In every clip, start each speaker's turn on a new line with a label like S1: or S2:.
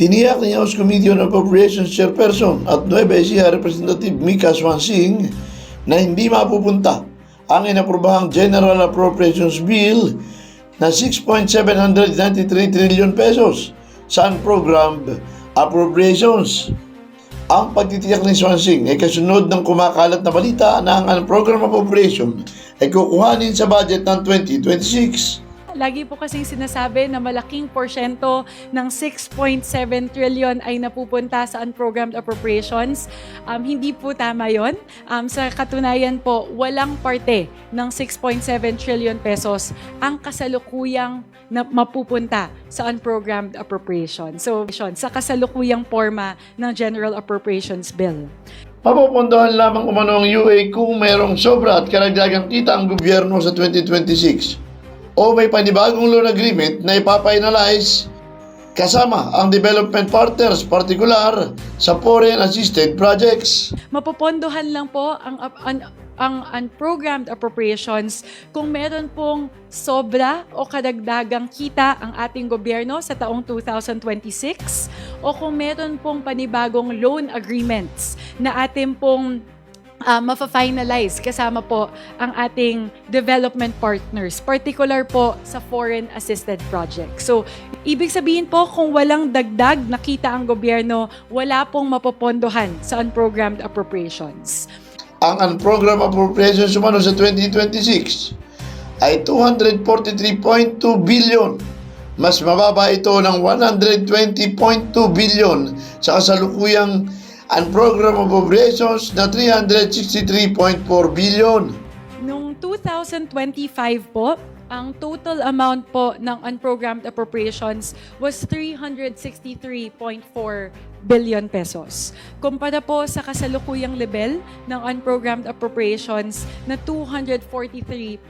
S1: Tiniyak ni House Committee on Appropriations Chairperson at Nueva Ecija Representative Mika Swansing na hindi mapupunta ang inaprobahang General Appropriations Bill na 6.793 trillion pesos sa unprogrammed appropriations. Ang pagtitiyak ni Swansing ay kasunod ng kumakalat na balita na ang unprogrammed appropriation ay kukuhanin sa budget ng 2026.
S2: Lagi po kasing sinasabi na malaking porsyento ng 6.7 trillion ay napupunta sa unprogrammed appropriations. Um, hindi po tama yon. Um, sa katunayan po, walang parte ng 6.7 trillion pesos ang kasalukuyang na mapupunta sa unprogrammed appropriation. So, sa kasalukuyang forma ng General Appropriations Bill.
S1: Mapupuntahan lamang umano ang UA kung mayroong sobra at karagdagang kita ang gobyerno sa 2026 o may panibagong loan agreement na ipapainalize kasama ang development partners, partikular sa foreign assisted projects.
S2: mapopondohan lang po ang ang, ang unprogrammed appropriations kung meron pong sobra o kadagdagang kita ang ating gobyerno sa taong 2026 o kung meron pong panibagong loan agreements na ating pong uh, mafa-finalize kasama po ang ating development partners, particular po sa foreign assisted projects. So, ibig sabihin po kung walang dagdag nakita ang gobyerno, wala pong mapopondohan sa unprogrammed appropriations.
S1: Ang unprogrammed appropriations umano sa 2026 ay 243.2 billion. Mas mababa ito ng 120.2 billion sa kasalukuyang unprogrammed appropriations na 363.4 billion.
S2: Noong 2025 po, ang total amount po ng unprogrammed appropriations was 363.4 billion pesos. Kumpara po sa kasalukuyang level ng unprogrammed appropriations na 243.2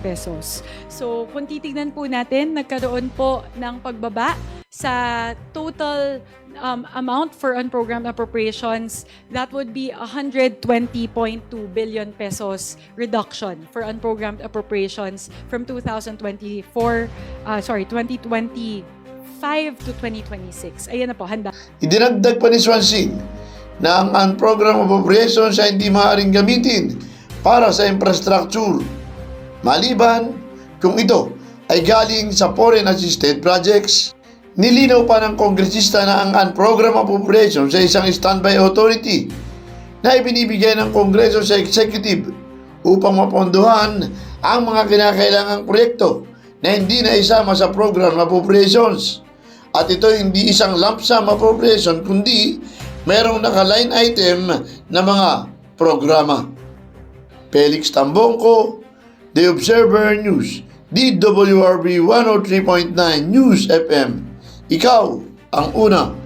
S2: pesos. So, kung titignan po natin, nagkaroon po ng pagbaba sa total um, amount for unprogrammed appropriations, that would be 120.2 billion pesos reduction for unprogrammed appropriations from 2024, uh, sorry, 2025 to 2026. Ayan na po, handa.
S1: Idinagdag pa ni Swansing na ang unprogrammed appropriations ay hindi maaaring gamitin para sa infrastructure. Maliban kung ito ay galing sa foreign assisted projects. Nilinaw pa ng kongresista na ang unprogrammed appropriation sa isang standby authority na ibinibigay ng kongreso sa executive upang mapondohan ang mga kinakailangang proyekto na hindi na isama sa program appropriations. At ito hindi isang lump sum appropriation kundi merong naka-line item na mga programa. Felix Tambongko, The Observer News, DWRB 103.9 News FM. Ikaw ang una.